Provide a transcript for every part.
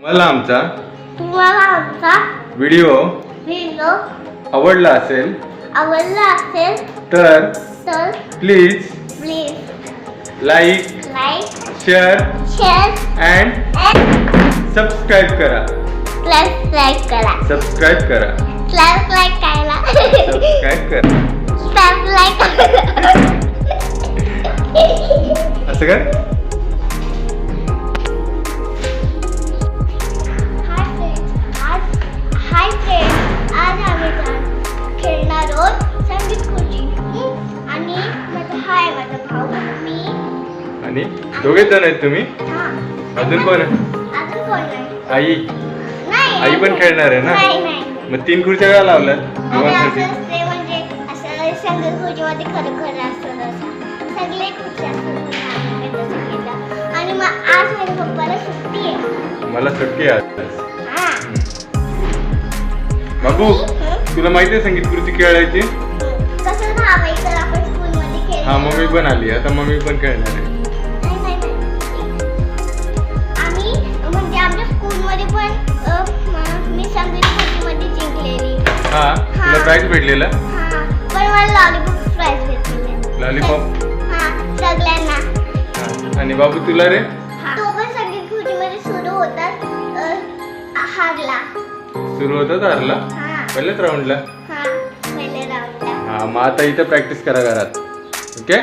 मला आमचा तुम्हाला आमचा व्हिडिओ व्हिडिओ आवडला असेल आवडला असेल तर तर please please like like share share and subscribe करा. सबस्क्राईब करा. सबस्क्राईब करा. सबस्क्राईब करायला. सबस्क्राईब करा. सबस्क्राईब करा असं काय आणि दोघे जण आहेत तुम्ही? अजून कोण आहे? आई. नाही. आई पण खेळणार आहे ना? नाही नाही. मग तीन खुर्च्या का लावल्यात? आणि दोघांसाठी? म्हणजे मला सुट्टी आहे आज. हा. बाबू? तुला माहिती आहे संगीत खुर्ची खेळायची? हा. मम्मी पण आली आता मम्मी पण खेळणार आहे. हा तुला. प्राईज भेटलेला? हा पण मला लॉलीपॉप भेटलेले. लॉलीपॉप हा सगळ्यांना. आणि बाबू तुला रे? तो पण संगीत खुर्चीमध्ये सुरू होतात अ, हारला. सुरू होतं तारला हा. पहिल्याच राऊंडला हा पहिले राऊंडला हा मग आता इथं प्रॅक्टिस करा घरात. ओके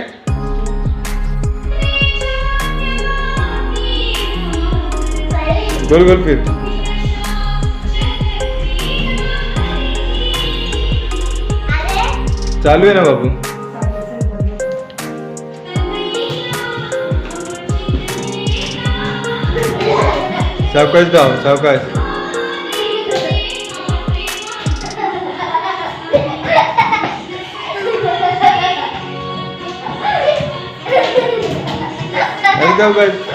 गोल गोल फिर. चालू आहे ना बाबू? सावकाश जाव सावकाश. अरे सावकाश.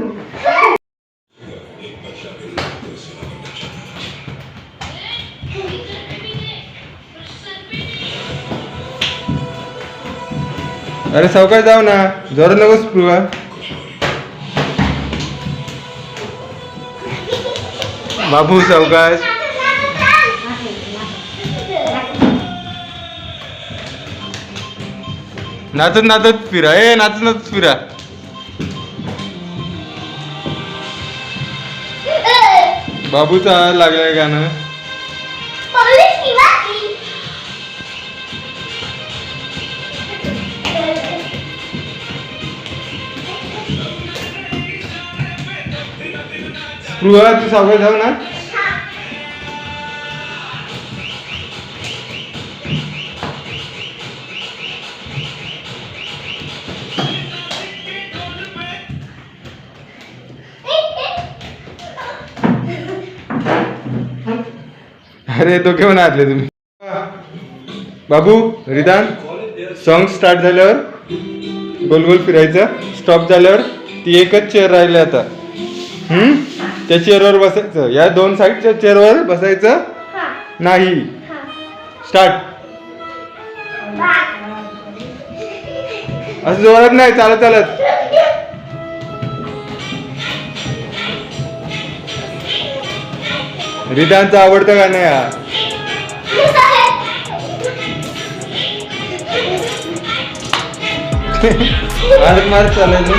अरे सावकाश जाऊ ना. जोर नकोस स्पृहा बाबू सावकाश. नाचत नाचत फिरा. ए नाचत नाचत फिरा. बाबूचा लागलाय गाणं. पोलीस तू सावकाश जाऊ ना. अरे तो घेऊन आले तुम्ही. बाबू रिदान सॉन्ग स्टार्ट झाल्यावर गोल गोल फिरायचं. स्टॉप झाल्यावर ती एकच चेअर राहिली आता. हम्म? त्या चेअरवर बसायचं. या दोन साईडच्या चेअरवर बसायचं हा. नाही. हा. स्टार्ट असं जोरात नाही चालत चालत. रिदानचं आवडतं गाणं आहे हा? मारत मारत चालायचं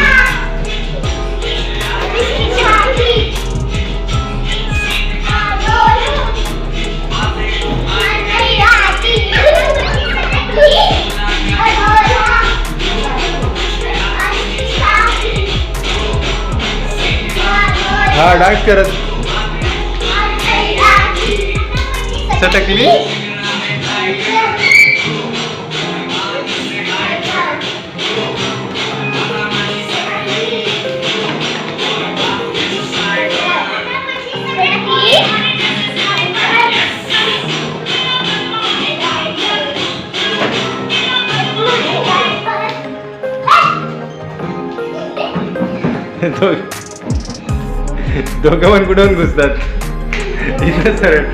घाट करत. सटकली? Entonces... दोघं पण कुठून घुसतात. इथं सरळ.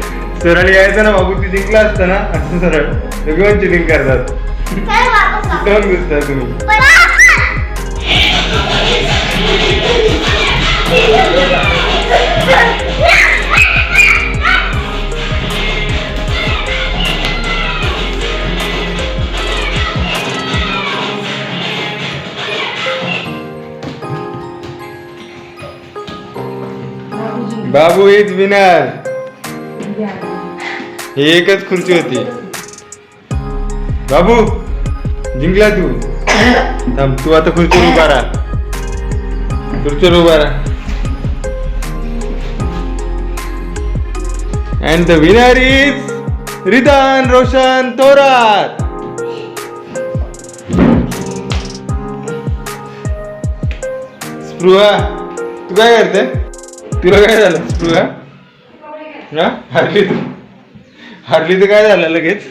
सरळ यायचं ना बाबू ती जिंकला असतं ना असं सरळ. दोघे पण चिलिंग करतात. कुठून घुसता तुम्ही. बाबू इज विनर. ही एकच खुर्ची होती. बाबू जिंकला तू. थांब तू आता खुर्चीवर उभा राहा. खुर्चीवर उभा राहा. And the winner is Ridan Roshan Torat Spruha तू काय करते? तुला काय झालं? तुला? हा? हारली तू. हारली तर काय झालं लगेच?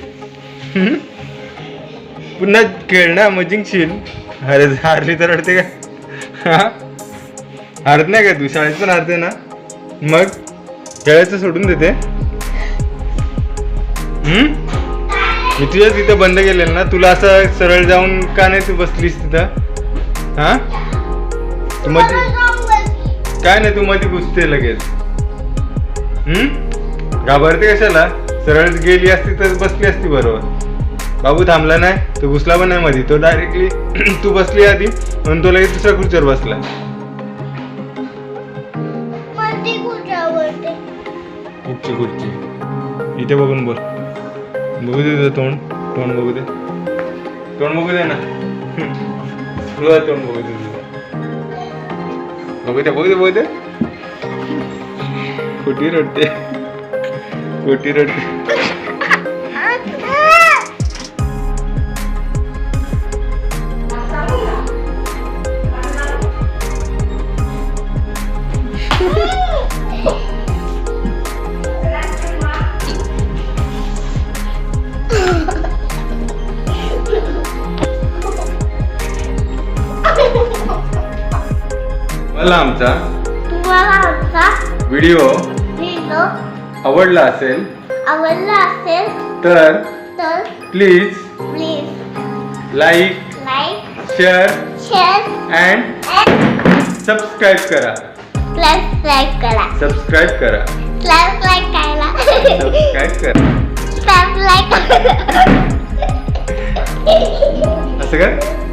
पुन्हा खेळ ना मग जिंकशील अरे हारली तर अडते का? हा? हारत नाही का तू? शाळेत पण हारते ना? मग? खेळायचं सोडून देते. मी तुझ्या तिथं बंद केलेलं ना? तुला असं सरळ जाऊन का नाही तू बसलीस तिथं? हा? मग काय नाही तू मध्ये घुसते लगेच. हम्म? घाबरते कशाला? सरळ गेली असती तर बसली असती बरोबर. बाबू थांबला नाही तो घुसला पण नाही मध्ये तो डायरेक्टली तू बसली आधी म्हणून तो लगेच दुसऱ्या खुर्चीवर बसला. ती खुर्ची इथे बघून बोल. बघू दे तुझं तोंड. तोंड बघू दे. तोंड बघू दे ना. तोंड बघू दे तुझं बघू दे बघू दे मला आमचा तुम्हाला आमचा व्हिडिओ व्हिडिओ आवडला असेल आवडला असेल तर तर please please like like share share and subscribe करा. सबस्क्राईब करा. सबस्क्राईब करा. सबस्क्राईब करायला. सबस्क्राईब करा. सबस्क्राईब असं कर